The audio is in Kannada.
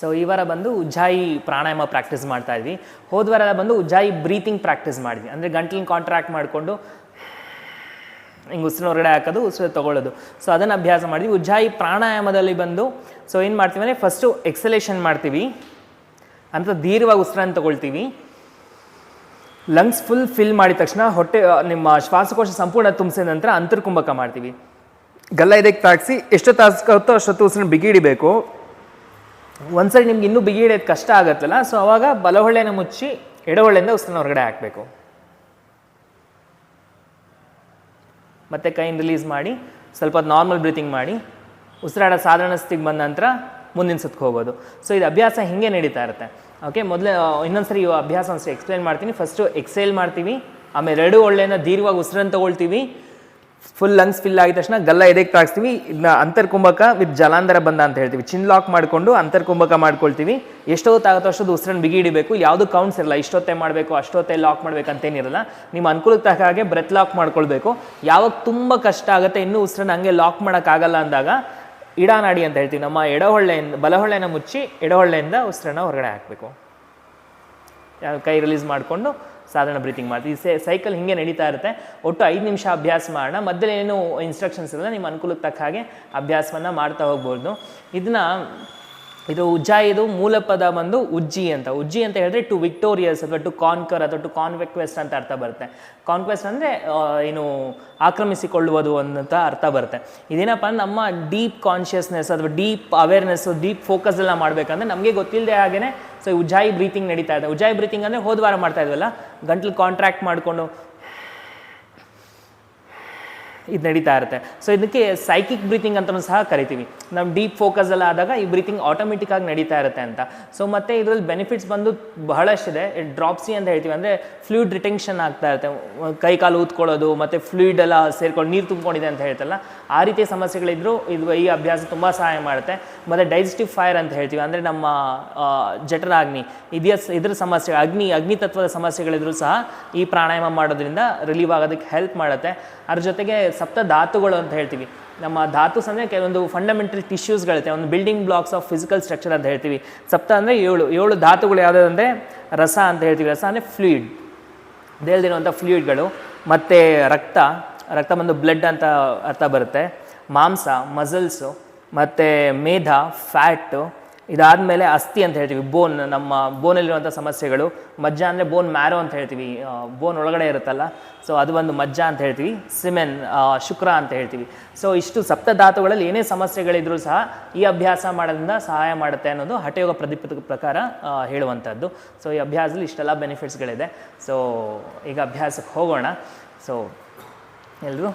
ಸೊ ಈ ವಾರ ಬಂದು ಉಜ್ಜಾಯಿ ಪ್ರಾಣಾಯಾಮ ಪ್ರಾಕ್ಟೀಸ್ ಮಾಡ್ತಾ ಇದ್ವಿ. ಹೋದ ವಾರ ಬಂದು ಉಜ್ಜಾಯಿ ಬ್ರೀತಿಂಗ್ ಪ್ರಾಕ್ಟೀಸ್ ಮಾಡಿದ್ವಿ. ಅಂದರೆ ಗಂಟ್ಲನ್ನ ಕಾಂಟ್ರಾಕ್ಟ್ ಮಾಡಿಕೊಂಡು ಹಿಂಗೆ ಉಸಿರು ಹೊರಗಡೆ ಹಾಕೋದು, ಉಸಿರು ತೊಗೊಳ್ಳೋದು. ಸೊ ಅದನ್ನು ಅಭ್ಯಾಸ ಮಾಡಿದ್ವಿ. ಉಜ್ಜಾಯಿ ಪ್ರಾಣಾಯಾಮದಲ್ಲಿ ಬಂದು ಸೊ ಏನು ಮಾಡ್ತೀವಿ ಅಂದರೆ ಫಸ್ಟು ಎಕ್ಸಲೇಷನ್ ಮಾಡ್ತೀವಿ. ಅಂತ ದೀರ್ಘವಾಗಿ ಉಸಿರನ್ನು ತೊಗೊಳ್ತೀವಿ. ಲಂಗ್ಸ್ ಫುಲ್ ಫಿಲ್ ಮಾಡಿದ ತಕ್ಷಣ ಹೊಟ್ಟೆ ನಿಮ್ಮ ಶ್ವಾಸಕೋಶ ಸಂಪೂರ್ಣ ತುಂಬಿಸಿದ ನಂತರ ಅಂತರ್ಕುಂಭಕ ಮಾಡ್ತೀವಿ. ಗಲ್ಲ ಇದಕ್ಕೆ ತಾಗಿಸಿ ಎಷ್ಟು ತಾಸು ಅಷ್ಟೊತ್ತು ಉಸಿರನ್ನ ಬಿಗಿ ಹಿಡಿಬೇಕು ಒಂದ್ಸರಿ ನಿಮ್ಗೆ ಇನ್ನೂ ಬಿಗಿ ಹಿಡಿಯೋದು ಕಷ್ಟ ಆಗುತ್ತಲ್ಲ ಸೊ ಅವಾಗ ಬಲಹೊಳ್ಳೆನ ಮುಚ್ಚಿ ಎಡಹೊಳ್ಳೆಯಿಂದ ಉಸ್ತನ ಹೊರಗಡೆ ಹಾಕಬೇಕು. ಮತ್ತೆ ಕೈಯಿಂದ ರಿಲೀಸ್ ಮಾಡಿ, ಸ್ವಲ್ಪ ನಾರ್ಮಲ್ ಬ್ರೀತಿಂಗ್ ಮಾಡಿ, ಉಸಿರಾಡ ಸಾಧಾರಣ ಸ್ಥಿತಿಗೆ ಬಂದ ನಂತರ ಮುಂದಿನ ಸುತ್ತಕ್ಕೆ ಹೋಗೋದು. ಸೊ ಇದು ಅಭ್ಯಾಸ ಹಿಂಗೆ ನಡೀತಾ ಇರುತ್ತೆ. ಓಕೆ ಮೊದಲೇ ಇನ್ನೊಂದ್ಸರಿ ಅಭ್ಯಾಸ ಒಂದ್ಸರಿ ಎಕ್ಸ್ಪ್ಲೈನ್ ಮಾಡ್ತೀನಿ. ಫಸ್ಟು ಎಕ್ಸೇಲ್ ಮಾಡ್ತೀವಿ, ಆಮೇಲೆ ಎರಡು ಒಳ್ಳೆಯನ್ನು ದೀರ್ಘವಾಗಿ ಉಸಿರನ್ನು ತಗೊಳ್ತೀವಿ ಫುಲ್ ಲಂಗ್ಸ್ ಫಿಲ್ ಆಗಿದ ತಕ್ಷಣ ಗಲ್ಲ ಎದೆಗೆ ತಾಗಿಸ್ತೀವಿ ಇದನ್ನ ಅಂತರ್ಕುಂಭಕ ವಿತ್ ಜಲಾಂಧರ ಬಂದ ಅಂತ ಹೇಳ್ತೀವಿ. ಚಿನ್ ಲಾಕ್ ಮಾಡಿಕೊಂಡು ಅಂತರ್ಕುಂಭಕ ಮಾಡ್ಕೊಳ್ತೀವಿ. ಎಷ್ಟೊತ್ತಾಗುತ್ತೋ ಅಷ್ಟೊತ್ತು ಉಸಿರನ್ನು ಬಿಗಿ ಹಿಡಿಬೇಕು. ಯಾವುದು ಕೌಂಟ್ಸ್ ಇರಲ್ಲ. ಇಷ್ಟೊತ್ತೇ ಮಾಡಬೇಕು, ಅಷ್ಟೊತ್ತೇ ಲಾಕ್ ಮಾಡಬೇಕು ಅಂತೇನಿರಲ್ಲ ನಿಮ್ಮ ಅನುಕೂಲಕ್ಕೆ ತಕ್ಕ ಹಾಗೆ ಬ್ರೆತ್ ಲಾಕ್ ಮಾಡ್ಕೊಳ್ಬೇಕು. ಯಾವಾಗ ತುಂಬ ಕಷ್ಟ ಆಗುತ್ತೆ, ಇನ್ನೂ ಉಸ್ರನ್ನ ಹಂಗೆ ಲಾಕ್ ಮಾಡೋಕ್ಕಾಗಲ್ಲ ಅಂದಾಗ ಇಡಾನಾಡಿ ಅಂತ ಹೇಳ್ತೀವಿ. ನಮ್ಮ ಎಡಹೊಳ್ಳೆಯಿಂದ, ಬಲಹೊಳ್ಳೆನ ಮುಚ್ಚಿ ಎಡಹೊಳ್ಳೆಯಿಂದ ಉಸ್ರನ್ನ ಹೊರಗಡೆ ಹಾಕಬೇಕು. ಕೈ ರಿಲೀಸ್ ಮಾಡಿಕೊಂಡು ಸಾಧಾರಣ ಬ್ರೀತಿಂಗ್ ಮಾಡ್ತೀವಿ. ಸೇ ಸೈಕಲ್ ಹಿಂಗೆ ನಡೀತಾ ಇರುತ್ತೆ. ಒಟ್ಟು ಐದು ನಿಮಿಷ ಅಭ್ಯಾಸ ಮಾಡೋಣ. ಮೊದಲೇ ಏನು ಇನ್ಸ್ಟ್ರಕ್ಷನ್ಸ್ ಇರಲ್ಲ, ನಿಮ್ಮ ಅನುಕೂಲಕ್ಕೆ ತಕ್ಕ ಹಾಗೆ ಅಭ್ಯಾಸವನ್ನು ಮಾಡ್ತಾ ಹೋಗ್ಬೋದು. ಇದನ್ನ, ಇದು ಉಜ್ಜಾಯಿದು ಮೂಲ ಪದ ಬಂದು ಉಜ್ಜಿ ಅಂತ. ಉಜ್ಜಿ ಅಂತ ಹೇಳಿದ್ರೆ ಟು ವಿಕ್ಟೋರಿಯಸ್ ಅಥವಾ ಟು ಕಾನ್ಕರ್ ಅಥವಾ ಟು ಕಾನ್ವೆಕ್ವೆಸ್ಟ್ ಅಂತ ಅರ್ಥ ಬರುತ್ತೆ. ಕಾನ್ಕ್ವೆಸ್ಟ್ ಅಂದರೆ ಏನು ಆಕ್ರಮಿಸಿಕೊಳ್ಳುವುದು ಅಂತ ಅರ್ಥ ಬರುತ್ತೆ. ಇದೇನಪ್ಪ ಅಂದ್ರೆ ನಮ್ಮ ಡೀಪ್ ಕಾನ್ಷಿಯಸ್ನೆಸ್ ಅಥವಾ ಡೀಪ್ ಅವೇರ್ನೆಸ್ ಡೀಪ್ ಫೋಕಸ್ ಎಲ್ಲ ಮಾಡಬೇಕಂದ್ರೆ ನಮಗೆ ಗೊತ್ತಿಲ್ಲದೆ ಹಾಗೇನೆ ಸೊ ಉಜಾಯಿ ಬ್ರೀತಿಂಗ್ ನಡೀತಾ ಇದೆ. ಉಜ್ಜಾಯಿ ಬ್ರೀತಿಂಗ್ ಅಂದರೆ ಹೋದ ವಾರ ಮಾಡ್ತಾ ಇದ್ವಲ್ಲ? ಗಂಟ್ಲು ಕಾಂಟ್ರಾಕ್ಟ್ ಮಾಡಿಕೊಂಡು ಇದು ನಡೀತಾ ಇರುತ್ತೆ. ಸೊ ಇದಕ್ಕೆ ಸೈಕಿಕ್ ಬ್ರೀತಿಂಗ್ ಅಂತಲೂ ಸಹ ಕರಿತೀವಿ. ನಾವು ಡೀಪ್ ಫೋಕಸ್ ಎಲ್ಲ ಆದಾಗ ಈ ಬ್ರೀತಿಂಗ್ ಆಟೋಮೆಟಿಕ್ ಆಗಿ ನಡೀತಾ ಇರುತ್ತೆ ಅಂತ. ಸೊ ಮತ್ತೆ ಇದರಲ್ಲಿ ಬೆನಿಫಿಟ್ಸ್ ಬಂದು ಬಹಳಷ್ಟಿದೆ. ಡ್ರಾಪ್ಸಿ ಅಂತ ಹೇಳ್ತೀವಿ. ಅಂದರೆ ಫ್ಲೂಯಿಡ್ ರಿಟೆನ್ಷನ್ ಆಗ್ತಾ ಇರುತ್ತೆ. ಕೈ ಕಾಲು ಊತ್ಕೊಳ್ಳೋದು ಮತ್ತು ಫ್ಲೂಯಿಡ್ ಎಲ್ಲ ಸೇರ್ಕೊಂಡು ನೀರು ತುಂಬಿಕೊಂಡಿದೆ ಅಂತ ಹೇಳ್ತಲ್ಲ, ಆ ರೀತಿಯ ಸಮಸ್ಯೆಗಳಿದ್ರು ಇದು ಈ ಅಭ್ಯಾಸ ತುಂಬ ಸಹಾಯ ಮಾಡುತ್ತೆ. ಮತ್ತು ಡೈಜೆಸ್ಟಿವ್ ಫೈರ್ ಅಂತ ಹೇಳ್ತೀವಿ. ಅಂದರೆ ನಮ್ಮ ಜಠರಾಗ್ನಿ, ಇದೆಯ, ಇದ್ರ ಸಮಸ್ಯೆ, ಅಗ್ನಿ ಅಗ್ನಿ ತತ್ವದ ಸಮಸ್ಯೆಗಳಿದ್ರು ಸಹ ಈ ಪ್ರಾಣಾಯಾಮ ಮಾಡೋದ್ರಿಂದ ರಿಲೀವ್ ಆಗೋದಕ್ಕೆ ಹೆಲ್ಪ್ ಮಾಡುತ್ತೆ. ಅದ್ರ ಜೊತೆಗೆ ಸಪ್ತ ಧಾತುಗಳು ಅಂತ ಹೇಳ್ತೀವಿ. ನಮ್ಮ ಧಾತು ಅಂದರೆ ಕೆಲವೊಂದು ಫಂಡಮೆಂಟಲ್ ಟಿಶ್ಯೂಸ್ಗಳಿರುತ್ತೆ ಒಂದು building blocks of physical structure ಅಂತ ಹೇಳ್ತೀವಿ. ಸಪ್ತ ಅಂದರೆ ಏಳು ಏಳು ಧಾತುಗಳು ಯಾವುದಂದ್ರೆ ರಸ ಅಂತ ಹೇಳ್ತೀವಿ. ರಸ ಅಂದರೆ ಫ್ಲೂಯಿಡ್ ದೇಹದಲ್ಲಿರುವಂಥ ಫ್ಲೂಯಿಡ್ಗಳು ಮತ್ತು ರಕ್ತ ರಕ್ತ ಬಂದು ಬ್ಲಡ್ ಅಂತ ಅರ್ಥ ಬರುತ್ತೆ. ಮಾಂಸ ಮಸಲ್ಸು ಮತ್ತು ಮೇಧ ಫ್ಯಾಟು ಇದಾದಮೇಲೆ ಅಸ್ಥಿ ಅಂತ ಹೇಳ್ತೀವಿ ಬೋನ್ ನಮ್ಮ ಬೋನಲ್ಲಿರುವಂಥ ಸಮಸ್ಯೆಗಳು. ಮಜ್ಜ ಅಂದರೆ ಬೋನ್ ಮ್ಯಾರೋ ಅಂತ ಹೇಳ್ತೀವಿ ಬೋನ್ ಒಳಗಡೆ ಇರುತ್ತಲ್ಲ ಸೊ ಅದು ಒಂದು ಮಜ್ಜ ಅಂತ ಹೇಳ್ತೀವಿ ಸಿಮೆನ್ ಶುಕ್ರ ಅಂತ ಹೇಳ್ತೀವಿ. ಸೊ ಇಷ್ಟು ಸಪ್ತ ಧಾತುಗಳಲ್ಲಿ ಏನೇ ಸಮಸ್ಯೆಗಳಿದ್ರೂ ಸಹ ಈ ಅಭ್ಯಾಸ ಮಾಡೋದ್ರಿಂದ ಸಹಾಯ ಮಾಡುತ್ತೆ ಅನ್ನೋದು ಹಠಯೋಗ ಪ್ರದೀಪದ ಪ್ರಕಾರ ಹೇಳುವಂಥದ್ದು. ಸೊ ಈ ಅಭ್ಯಾಸದಲ್ಲಿ ಇಷ್ಟೆಲ್ಲ ಬೆನಿಫಿಟ್ಸ್ಗಳಿದೆ ಸೊ ಈಗ ಅಭ್ಯಾಸಕ್ಕೆ ಹೋಗೋಣ. ಸೊ ಎಲ್ಲರೂ